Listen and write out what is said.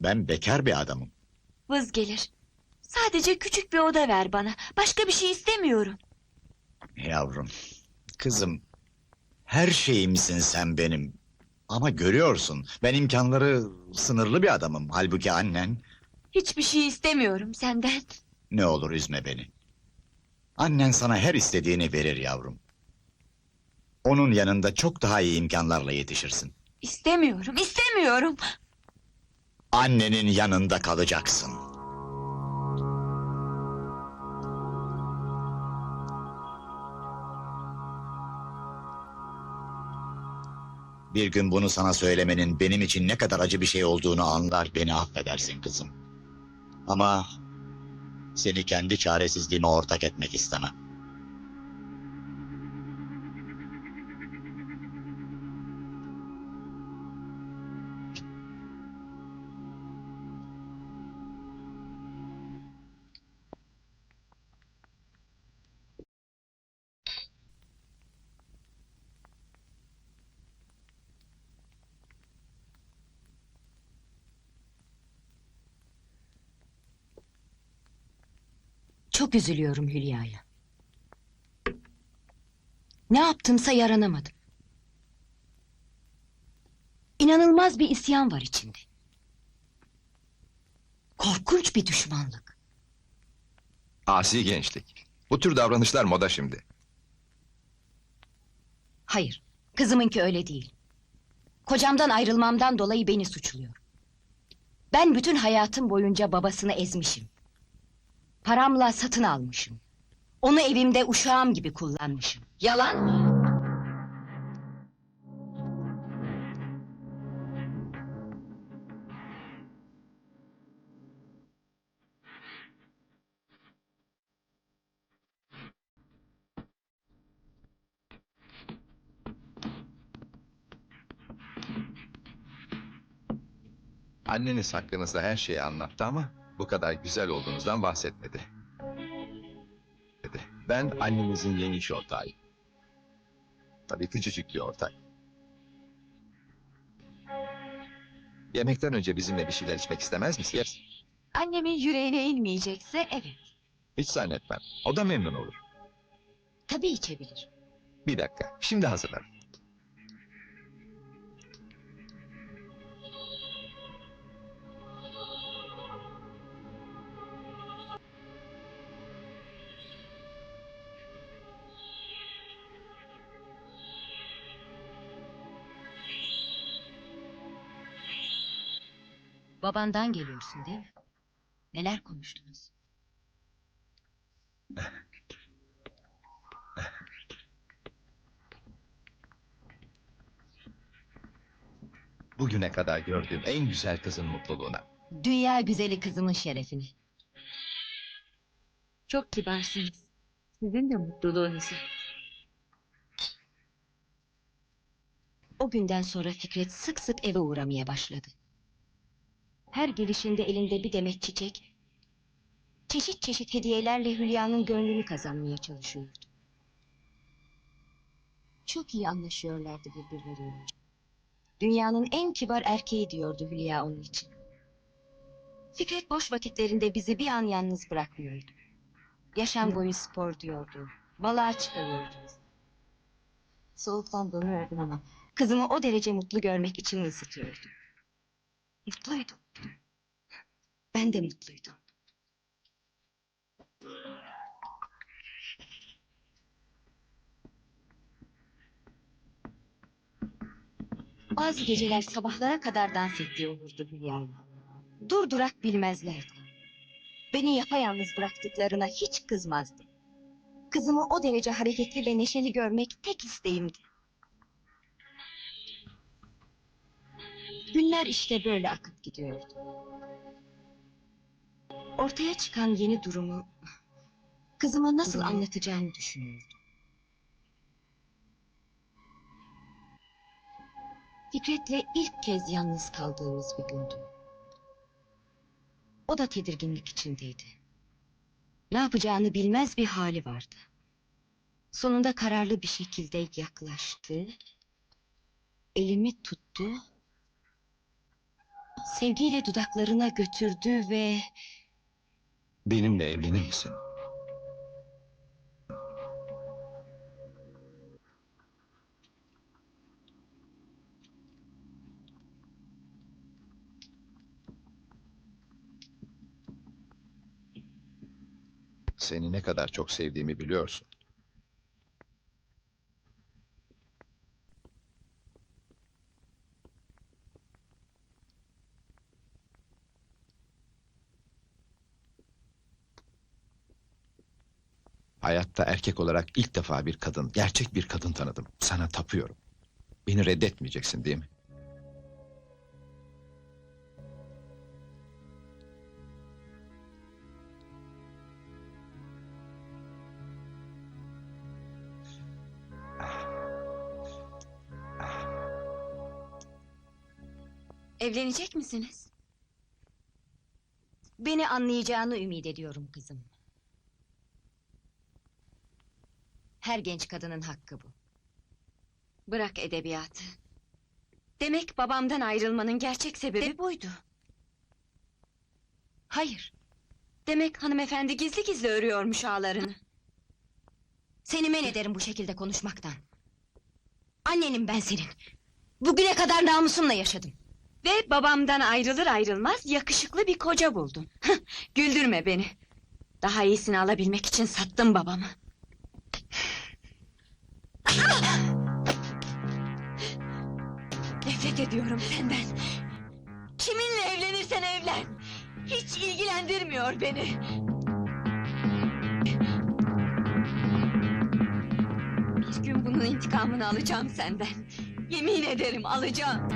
Ben bekar bir adamım. Vız gelir. Sadece küçük bir oda ver bana. Başka bir şey istemiyorum. Yavrum, kızım, her şeyimsin sen benim. Ama görüyorsun, ben imkanları sınırlı bir adamım. Halbuki annen, Hiçbir şey istemiyorum senden. ne olur üzme beni. Annen sana her istediğini verir yavrum. Onun yanında çok daha iyi imkanlarla yetişirsin. İstemiyorum, istemiyorum. Annenin yanında kalacaksın. Bir gün bunu sana söylemenin benim için ne kadar acı bir şey olduğunu anlar beni affedersin kızım. Ama seni kendi çaresizliğime ortak etmek istemem. Çok üzülüyorum Hülya'ya. Ne yaptımsa yaranamadım. İnanılmaz bir isyan var içinde. Korkunç bir düşmanlık. Asi gençlik. Bu tür davranışlar moda şimdi. Hayır, kızımınki öyle değil. Kocamdan ayrılmamdan dolayı beni suçluyor. Ben bütün hayatım boyunca babasını ezmişim. Paramla satın almışım. Onu evimde uşağım gibi kullanmışım. Yalan mı? Anneniz hakkınızda her şeyi anlattı ama bu kadar güzel olduğunuzdan bahsetmedi. Dedi. Ben annenizin yeni iş ortağıyım. Tabii küçücük bir ortak. Yemekten önce bizimle bir şeyler içmek istemez misiniz? Annemin yüreğine inmeyecekse evet. Hiç zannetmem. O da memnun olur. Tabii içebilir. Bir dakika. Şimdi hazırlarım. Babandan geliyorsun değil mi? Neler konuştunuz? Bugüne kadar gördüğüm en güzel kızın mutluluğuna. Dünya güzeli kızımın şerefine. Çok kibarsınız. Sizin de mutluluğunuzu. O günden sonra Fikret sık sık eve uğramaya başladı. Her gelişinde elinde bir demet çiçek, çeşit çeşit hediyelerle Hülya'nın gönlünü kazanmaya çalışıyordu. Çok iyi anlaşıyorlardı birbirleriyle. Dünyanın en kibar erkeği diyordu Hülya onun için. Fikret boş vakitlerinde bizi bir an yalnız bırakmıyordu. Yaşam boyu spor diyordu. Balığa çıkarıyordu. Soğuktan donuyordum ama kızımı o derece mutlu görmek için ısıtıyordu. Mutluydum. Ben de mutluydum. Bazı geceler sabahlara kadar dans ettiği olurdu Hülya'yla. Durdurak bilmezlerdi. Beni yapayalnız bıraktıklarına hiç kızmazdı. Kızımı o derece hareketli ve neşeli görmek tek isteğimdi. Günler işte böyle akıp gidiyordu. Ortaya çıkan yeni durumu kızıma nasıl anlatacağımı düşünüyordum. Fikret'le ilk kez yalnız kaldığımız bir gündü. O da tedirginlik içindeydi. Ne yapacağını bilmez bir hali vardı. Sonunda kararlı bir şekilde yaklaştı. Elimi tuttu. Sevgiyle dudaklarına götürdü ve... Benimle evlenir misin? Seni ne kadar çok sevdiğimi biliyorsun. Hayatta erkek olarak ilk defa bir kadın, gerçek bir kadın tanıdım. Sana tapıyorum. Beni reddetmeyeceksin değil mi? Evlenecek misiniz? Beni anlayacağını ümit ediyorum kızım. Her genç kadının hakkı bu. Bırak edebiyatı. Demek babamdan ayrılmanın gerçek sebebi buydu. Hayır, Demek hanımefendi gizli gizli örüyormuş ağlarını. seni men ederim bu şekilde konuşmaktan. Annenim ben senin. Bugüne kadar namusumla yaşadım. Ve babamdan ayrılır ayrılmaz yakışıklı bir koca buldum. Güldürme beni. Daha iyisini alabilmek için sattım babamı. Nefret ediyorum senden. Kiminle evlenirsen evlen. Hiç ilgilendirmiyor beni. Bir gün bunun intikamını alacağım senden. Yemin ederim alacağım.